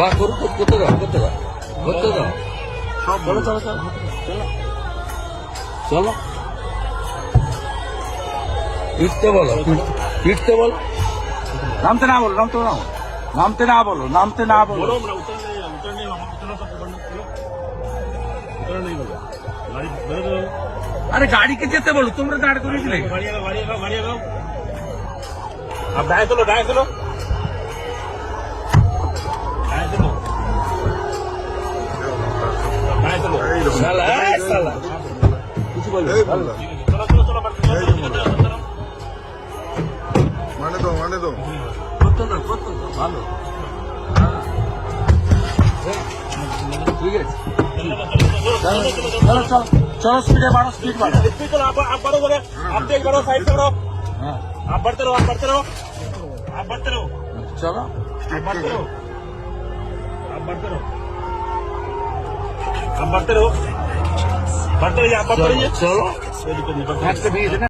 বা করুক করতে দাও করতে দাও করতে দাও। সব বলো চলো চলো। চলো। ফিরতে বলো ফিরতে বলো। নামতে না বলো নামতে না নামতে না বলো নামতে না বলো। আরে গাড়িকে যেতে বলো তোমরা দাঁড় করে দিলে। মানে দাও মানে দাও করতে দাও করতে দাও ভালো হ্যাঁ। ঠিক আছে চলো চলো চলো স্পিডে বাড়ো স্পিড বাড়ো स्पीड चलो आप आप बढ़ो बोले आप देख बढ़ो साइड से बढ़ो হ্যাঁ आप बढ़ते रहो आप बढ़ते रहो आप बढ़ते रहो চলো आप बढ़ते रहो आप बढ़ते रहो आप बढ़ते रहो बढ़ते रहिए आप बढ़ते रहिए চলো